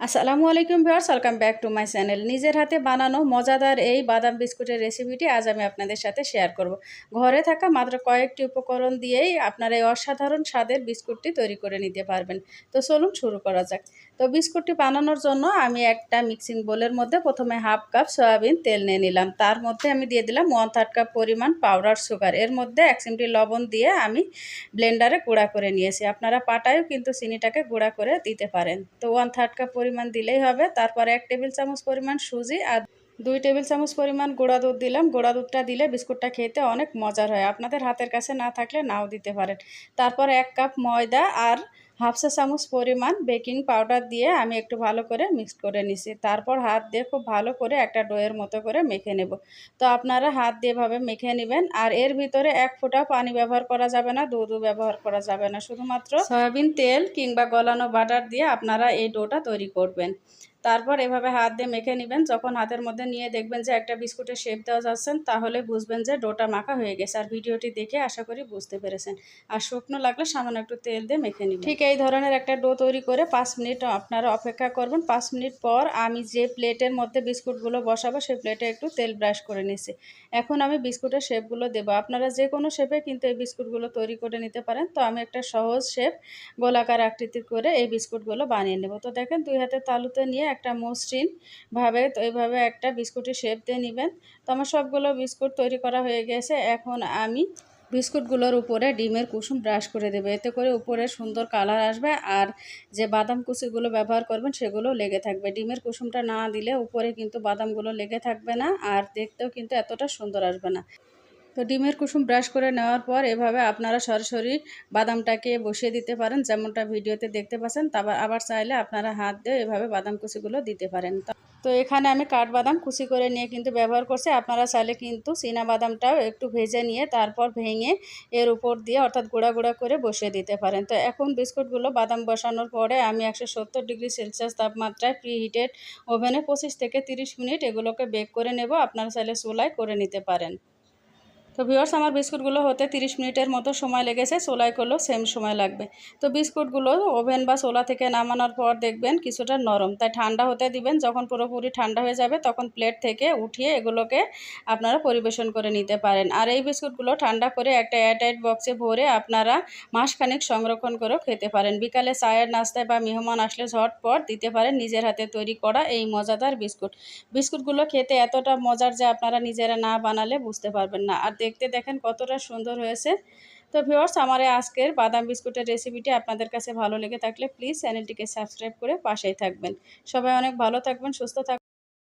আসসালামু আলাইকুম viewers welcome back to my channel নিজের হাতে বানানো মজাদার এই বাদাম বিস্কুটের রেসিপিটি আজ আমি আপনাদের সাথে শেয়ার করব। ঘরে থাকা মাত্র কয়েকটি উপকরণ দিয়েই আপনারা এই অসাধারণ স্বাদের বিস্কুটটি তৈরি করে নিতে পারবেন। তো চলুন শুরু করা যাক। তো বিস্কুটটি বানানোর জন্য আমি একটা মিক্সিং বোলের মধ্যে প্রথমে হাফ কাপ সয়াবিন তেল নিয়ে নিলাম। তার মধ্যে আমি দিয়ে দিলাম ওয়ান থার্ড কাপ পরিমাণ পাউডার সুগার এর মধ্যে এক চিমটি লবণ দিয়ে আমি ব্লেন্ডারে গুঁড়া করে নিয়েছি। আপনারা পাটায়ও কিন্তু চিনিটাকে গুঁড়া করে দিতে পারেন। তো ওয়ান থার্ড কাপ পরিমাণ দিলেই হবে। তারপরে এক টেবিল চামচ পরিমাণ সুজি আর দুই টেবিল চামচ পরিমাণ গুঁড়া দুধ দিলাম। গুঁড়া দুধটা দিলে বিস্কুটটা খেতে অনেক মজার হয়। আপনাদের হাতের কাছে না থাকলে নাও দিতে পারেন। তারপর এক কাপ ময়দা আর হাফ চা চামচ পরিমাণ বেকিং পাউডার দিয়ে আমি একটু ভালো করে মিক্স করে নিছি। তারপর হাত দিয়ে খুব ভালো করে একটা ডোয়ের মতো করে মেখে নেব। তো আপনারা হাত দিয়ে ভাবে মেখে নেবেন আর এর ভিতরে এক ফোঁটা পানি ব্যবহার করা যাবে না দুধও ব্যবহার করা যাবে না। শুধুমাত্র সয়াবিন তেল কিংবা গলানো বাটার দিয়ে আপনারা এই ডোটা তৈরি করবেন। তারপর এভাবে হাত দিয়ে মেখে নেবেন। যখন হাতের মধ্যে নিয়ে দেখবেন যে একটা বিস্কুটের শেপ দেওয়া যাচ্ছেন, তাহলে বুঝবেন যে ডোটা মাখা হয়ে গেছে। আর ভিডিওটি দেখে আশা করি বুঝতে পেরেছেন। আর শুকনো লাগলে সামান্য একটু তেল দিয়ে মেখে নেবেন। ঠিক এই ধরনের একটা ডো তৈরি করে পাঁচ মিনিট আপনারা অপেক্ষা করবেন। পাঁচ মিনিট পর আমি যে প্লেটের মধ্যে বিস্কুটগুলো বসাবো, সেই প্লেটে একটু তেল ব্রাশ করে নিছি এখন আমি বিস্কুটের শেপগুলো দেবো। আপনারা যে কোনো শেপে কিন্তু এই বিস্কুটগুলো তৈরি করে নিতে পারেন। তো আমি একটা সহজ শেপ গোলাকার আকৃতির করে এই বিস্কুটগুলো বানিয়ে নেব। তো দেখেন দুই হাতে তালুতে নিয়ে একটা মসৃণ ভাবে তো এইভাবে একটা বিস্কুটের শেপ দিয়ে নেবেন। তো আমার সবগুলো বিস্কুট তৈরি করা হয়ে গেছে। এখন আমি বিস্কুটগুলোর উপরে ডিমের কুসুম ব্রাশ করে দেবে। এতে করে উপরে সুন্দর কালার আসবে আর যে বাদাম কুচিগুলো ব্যবহার করবেন সেগুলো লেগে থাকবে। ডিমের কুসুমটা না দিলে উপরে কিন্তু বাদামগুলো লেগে থাকবে না আর দেখতেও কিন্তু এতটা সুন্দর আসবে না। তো ডিমের কুসুম ব্রাশ করে নেওয়ার পর এভাবে আপনারা সরাসরি বাদামটাকে বসিয়ে দিতে পারেন। যেমনটা ভিডিওতে দেখতে পাচ্ছেন তারপর আবার চাইলে আপনারা হাত দিয়ে এভাবে বাদাম কুচিগুলো দিতে পারেন। তো এখানে আমি কাঠবাদাম কুচি করে নিয়ে কিন্তু ব্যবহার করছি। আপনারা চাইলে কিন্তু বাদামটাও একটু ভেজে নিয়ে তারপর ভেঙে এর উপর দিয়ে অর্থাৎ গুঁড়া গুঁড়া করে বসিয়ে দিতে পারেন। তো এখন বিস্কুটগুলো বাদাম বসানোর পরে আমি একশো সত্তর ডিগ্রি সেলসিয়াস তাপমাত্রায় প্রি হিটেড ওভেনে পঁচিশ থেকে তিরিশ মিনিট এগুলোকে বেক করে নেব। আপনারা চাইলে চুলায় করে নিতে পারেন। তো ভিওর্স আমার বিস্কুটগুলো হতে 30 মিনিটের মতো সময় লেগেছে, সোলাই করলেও সেম সময় লাগবে। তো বিস্কুটগুলো ওভেন বা সোলা থেকে নামানোর পর দেখবেন কিছুটা নরম। তাই ঠান্ডা হতে দিবেন, যখন পুরোপুরি ঠান্ডা হয়ে যাবে তখন প্লেট থেকে উঠিয়ে এগুলোকে আপনারা পরিবেশন করে নিতে পারেন। আর এই বিস্কুটগুলো ঠান্ডা করে একটা এয়ারটাইট বক্সে ভরে আপনারা মাসখানেক সংরক্ষণ করেও খেতে পারেন। বিকালে চায়ের নাস্তায় বা মেহমান আসলে ঝটপট দিতে পারেন নিজের হাতে তৈরি করা এই মজাদার বিস্কুট। বিস্কুটগুলো খেতে এতটা মজার যে আপনারা নিজেরা না বানালে বুঝতে পারবেন না। আর দেখতে দেখেন কতটা সুন্দর হয়েছে। তো ভিওর্স আমার আজকের বাদাম বিস্কুটের রেসিপিটি আপনাদের কাছে ভালো লেগে থাকলে প্লিজ চ্যানেলটিকে সাবস্ক্রাইব করে পাশেই থাকবেন। সবাই অনেক ভালো থাকবেন, সুস্থ থাকবেন।